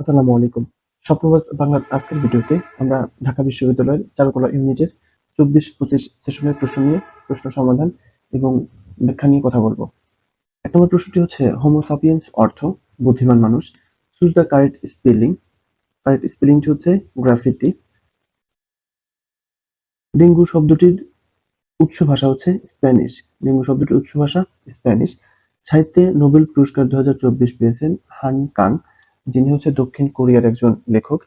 আসসালামু আলাইকুম। স্বপ্নবাজ বাংলার আজকের ভিডিওতে আমরা ঢাকা বিশ্ববিদ্যালয়ের চারুকলা ইউনিটের চব্বিশ পঁচিশ সেশনের প্রশ্ন নিয়ে প্রশ্ন সমাধান এবং ব্যাখ্যা নিয়ে কথা বলব। এক নম্বর প্রশ্নটি হচ্ছে হোমো সাপিয়েন্স অর্থ বুদ্ধিমান মানুষ। Choose the correct spelling correct স্পেলিংটি হচ্ছে গ্রাফিতি। ডেঙ্গু শব্দটির উৎস ভাষা হচ্ছে স্প্যানিশ। ডেঙ্গু শব্দটির উৎস ভাষা স্প্যানিশ। সাহিত্যে নোবেল পুরস্কার দুই হাজার চব্বিশ পেয়েছেন হান কাং। যিনি হচ্ছে দক্ষিণ কোরিয়ার একজন লেখক,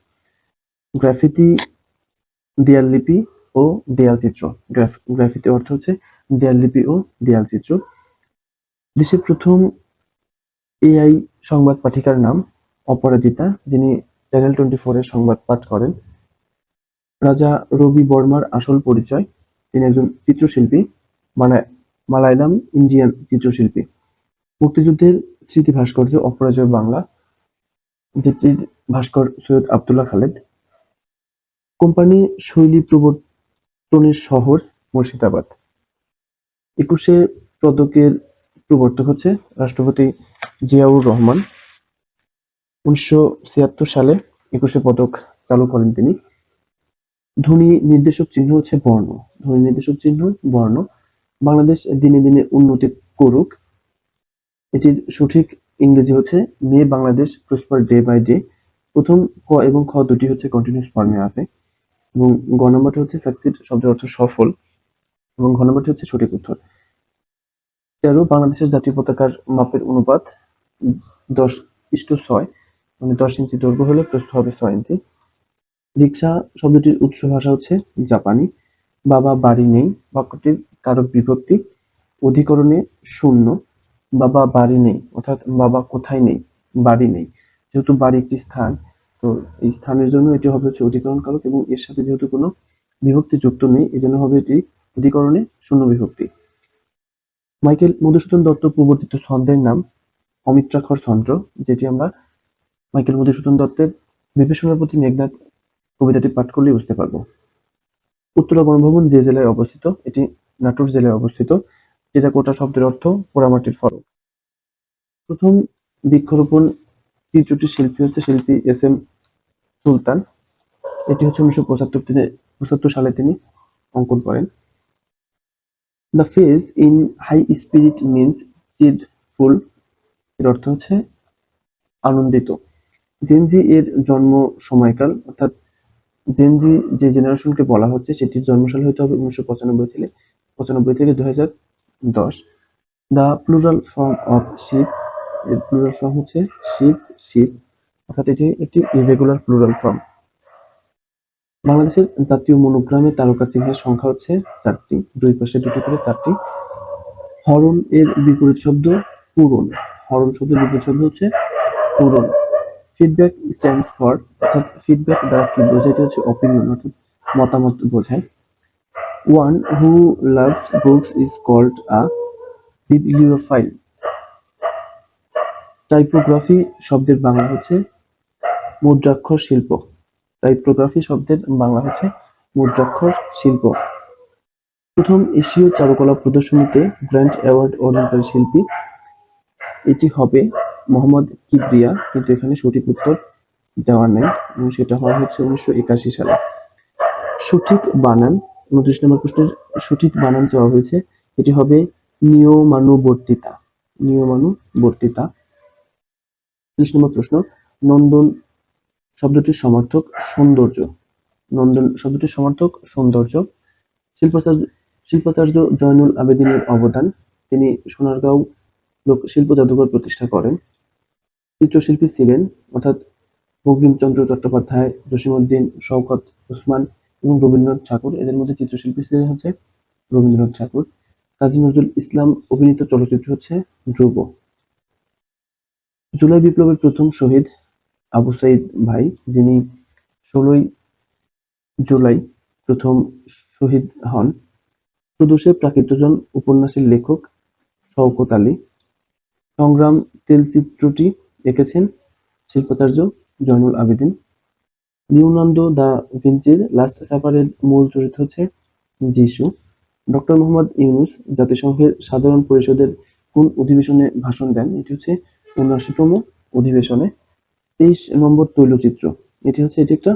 গ্রাফিতি দেয়াল লিপি ও দেয়াল চিত্র গ্রাফিতি অর্থ হচ্ছে দেয়াল লিপি ও দেয়াল চিত্র দেশের প্রথম এআই সংবাদ পাঠিকার নাম অপরাজিতা, যিনি চ্যানেল টোয়েন্টি ফোরের সংবাদ পাঠ করেন। রাজা রবি বর্মার আসল পরিচয়, তিনি একজন চিত্রশিল্পী মানে মালায়ালাম ইন্ডিয়ান চিত্রশিল্পী। মুক্তিযুদ্ধের স্মৃতি ভাস্কর্য অপরাজয় বাংলা। যেটির ভাস্কর সৈয়দ আবদুল্লাহ খালেদ। কোম্পানি শৈলী প্রবর্তনের শহর মুর্শিদাবাদ। একুশে পদকের প্রবর্তক হচ্ছে রাষ্ট্রপতি জিয়াউর রহমান। উনিশশো ছিয়াত্তর সালে একুশে পদক চালু করেন তিনি। ধ্বনি নির্দেশক চিহ্ন হচ্ছে বর্ণ। ধ্বনি নির্দেশক চিহ্ন বর্ণ। বাংলাদেশ দিনে দিনে উন্নতি করুক। এটির সঠিক ইংরেজি হচ্ছে may Bangladesh prosper day by day. প্রথম ক এবং খ দুটি হচ্ছে কন্টিনিউস ফর্মে আছে। এবং গ নম্বরটি হচ্ছে সাকসিড শব্দের অর্থ সফল। এবং ঘ নম্বরটি হচ্ছে সঠিক উত্তর। তেরো, বাংলাদেশের জাতীয় পতাকার মাপের অনুপাত দশ ইস্টু ছয়। মানে দশ ইঞ্চি দৈর্ঘ্য হলে প্রস্থ হবে ছয় ইঞ্চি। রিক্সা শব্দটির উৎস ভাষা হচ্ছে জাপানি। বাবা বাড়ি নেই। বাক্যটির কারক বিভক্তি। অধিকরণে শূন্য। বাবা বাড়ি নেই, অর্থাৎ বাবা কোথায় নেই? বাড়ি নেই। যেহেতু বাড়ি একটি স্থান, তো এই স্থানের জন্য এটি হবে হচ্ছে অধিকরণ কারক এবং এর সাথে যেহেতু কোনো বিভক্তি যুক্ত নেই এই জন্য হবে এটি অধিকরণে শূন্য বিভক্তি। মাইকেল মধুসূদন দত্ত প্রবর্তিত ছন্দের নাম অমিত্রাক্ষর ছন্দ যেটি আমরা মাইকেল মধুসূদন দত্তের বিভীষণের প্রতি মেঘনাথ কবিতাটি পাঠ করলেই বুঝতে পারব। উত্তরা গণভবন যে জেলায় অবস্থিত, এটি নাটোর জেলায় অবস্থিত। যেটা কোটা শব্দের অর্থ পোড়ামাটির ফলক। প্রথম বৃক্ষরোপণ চিত্রটির শিল্পী হচ্ছে শিল্পী এস এম সুলতান। এটি হচ্ছে উনিশশো পঁচাত্তর তিনি, পঁচাত্তর সালে তিনি অঙ্কন করেন। The phrase in high spirit means cheerful এর অর্থ হচ্ছে আনন্দিত। জেনজি এর জন্ম সময়কাল, অর্থাৎ জেনজি যে জেনারেশনকে বলা হচ্ছে, সেটির জন্মসাল হতে হবে উনিশশো পঁচানব্বই থেকে পঁচানব্বই থেকে দুই হাজার দশ। The plural form of sheep এর প্লুরাল ফর্ম হচ্ছে শিপ শিপ অর্থাৎ এটি একটি ইরেগুলার প্লুরাল ফর্ম বাংলাদেশের জাতীয় মনোগ্রামে তারকা চিহ্নের সংখ্যা হচ্ছে চারটি। দুই পাশে দুটি করে চারটি। হরণ এর বিপরীত শব্দ পূরণ। হরণ শব্দের বিপরীত শব্দ হচ্ছে পূরণ। ফিডব্যাক স্ট্যান্ডস ফর অর্থাৎ ফিডব্যাক দ্বারা কি বোঝায়? হচ্ছে অপিনিয়ন অর্থাৎ মতামত বোঝায়। One who loves books is called a bibliophile typography শব্দের বাংলা হচ্ছে মুদ্রাক্ষর শিল্প। টাইপোগ্রাফি শব্দের বাংলা হচ্ছে মুদ্রাক্ষর শিল্প। প্রথম এশীয় চারুকলা প্রদর্শনীতে গ্র্যান্ড অ্যাওয়ার্ড অর্জনকারী শিল্পী এটি হবে মোহাম্মদ কিবরিয়া, কিন্তু এখানে সঠিক উত্তর দেওয়া নেই এবং সেটা হয় হচ্ছে উনিশশো একাশি সালে। সঠিক বানান উনত্রিশ নম্বর প্রশ্নের সঠিক বানান চাওয়া হয়েছে। এটি হবে নিয়মানুবর্তিতা। নিয়মানুবর্তিতা। ত্রিশ নম্বর প্রশ্ন, নন্দন শব্দটির সমার্থক সৌন্দর্য। নন্দন শব্দটির সমার্থক সৌন্দর্য। শিল্পাচার্য শিল্পাচার্য জয়নুল আবেদিনের অবদান। তিনি সোনারগাঁও লোক শিল্প জাদুঘর প্রতিষ্ঠা করেন। চিত্রশিল্পী ছিলেন, অর্থাৎ বঙ্কিমচন্দ্র চট্টোপাধ্যায়, জসীমউদ্দিন, শওকত ওসমান এবং রবীন্দ্রনাথ ঠাকুর, এদের মধ্যে চিত্রশিল্পী ছিলেন হচ্ছে রবীন্দ্রনাথ ঠাকুর। কাজী নজরুল ইসলাম অভিনীত চলচ্চিত্র হচ্ছে ধ্রুব। জুলাই বিপ্লবের প্রথম শহীদ আবু সাইদ ভাই, যিনি ষোলোই জুলাই প্রথম শহীদ হন। প্রদোষে প্রাকৃতজন উপন্যাসের লেখক শওকত আলী। সংগ্রাম তেলচিত্রটি এঁকেছেন শিল্পাচার্য জয়নুল আবেদিন। লিওনার্দো দা ভিঞ্চির লাস্ট সাপারের মূল চরিত্র হচ্ছে যিশু। ডক্টর মোহাম্মদ ইউনুস জাতিসংঘের সাধারণ পরিষদের কোন অধিবেশনে ভাষণ দেন? এটি হচ্ছে উনআশিতম অধিবেশনে। তেইশ নম্বর তৈলচিত্র। এটি হচ্ছে এটি একটা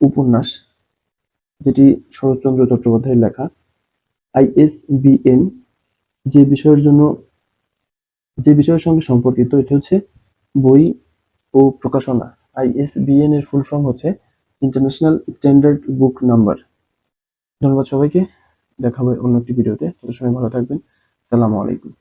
উপন্যাস, যেটি শরৎচন্দ্র চট্টোপাধ্যায়ের লেখা। আইএসবিএন যে বিষয়ের জন্য, যে বিষয়ের সঙ্গে সম্পর্কিত, এটি হচ্ছে বই ও প্রকাশনা। আইএসবিএন এর ফুল ফর্ম হচ্ছে ইন্টারন্যাশনাল স্ট্যান্ডার্ড বুক নাম্বার ধন্যবাদ সবাইকে। দেখা হবে অন্য একটি ভিডিওতে তত ভালো থাকবেন। সালামু আলাইকুম।